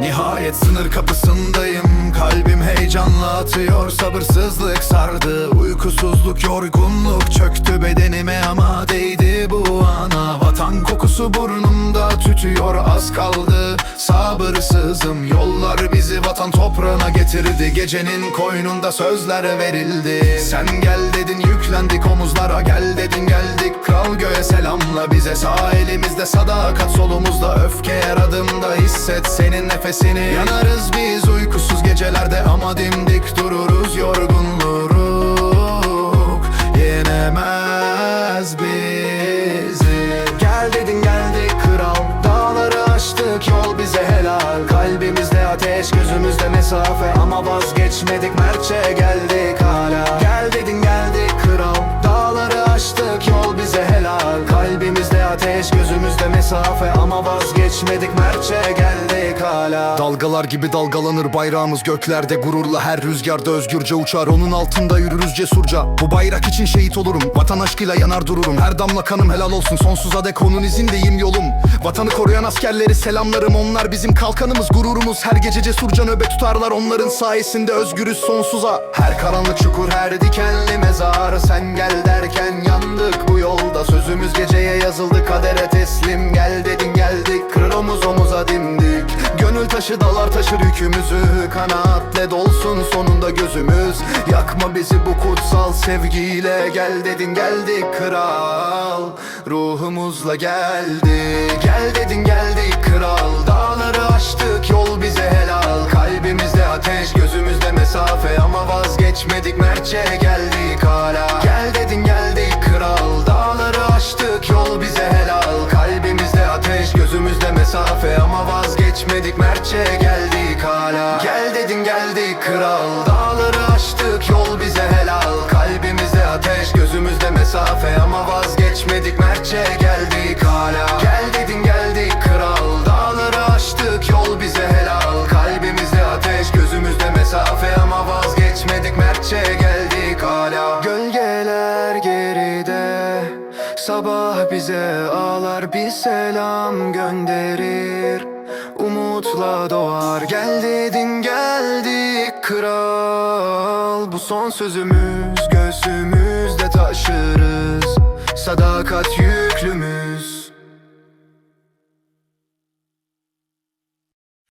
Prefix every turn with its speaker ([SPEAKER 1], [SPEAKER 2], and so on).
[SPEAKER 1] Nihayet sınır kapısındayım. Kalbim heyecanla atıyor. Sabırsızlık sardı. Uykusuzluk yorgunluk çöktü bedenime ama değdi bu ana. Vatan kokusu burnumda tütüyor az kaldı. Sabırsızım yollar bizi vatan toprağına getirdi. Gecenin koynunda sözler verildi. Sen gel dedin yüklendik omuzlara Gel dedin kral göğe selamla bize. Sağ elimizde sadakat solumuzda öfke. Her Hisset senin nefesini. Yanarız biz uykusuz gecelerde ama dimdik dururuz Yorgunluk yenemez bizi. Gel dedin geldik kral. Dağları aştık yol bize helal. Kalbimizde ateş gözümüzde mesafe. Ama vazgeçmedik mertçe geldik gözümüzde mesafe Ama vazgeçmedik. Mertçe geldik hala.
[SPEAKER 2] Dalgalar gibi dalgalanır bayrağımız göklerde Gururla. Her rüzgarda özgürce uçar Onun altında yürürüz cesurca. Bu bayrak için şehit olurum Vatan aşkıyla yanar dururum. Her damla kanım helal olsun Sonsuza dek onun izindeyim yolum. Vatanı koruyan askerleri selamlarım Onlar bizim kalkanımız. Gururumuz Her gece cesurca nöbet tutarlar Onların sayesinde özgürüz sonsuza.
[SPEAKER 1] Her karanlık çukur her dikenli mezar Sen gel derken yandık bu yolda. Sözümüz geceye yazıldı kadere taşı dalar taşır yükümüzü Kanaatle dolsun sonunda gözümüz. Yakma bizi bu kutsal sevgiyle Gel dedin geldik kral. Ruhumuzla geldi Gel dedin geldik kral. Dağları aştık yol bize helal. Kalbimizde ateş gözümüzde mesafe. Ama vazgeçmedik mertçe geldik hala vazgeçmedik mertçe geldik hala. Gel dedin geldik kral. Dağları aştık yol bize helal. Kalbimizde ateş gözümüzde mesafe. Ama vazgeçmedik mertçe geldik hala. Gel dedin geldik kral. Dağları aştık yol bize helal. Kalbimizde ateş gözümüzde mesafe. Ama vazgeçmedik mertçe geldik hala. Gölgeler geride. Sabah bize ağlar bir selam gönderir Umutla doğar gel dedin geldik kral. Bu son sözümüz göğsümüzde taşırız. Sadakat yürü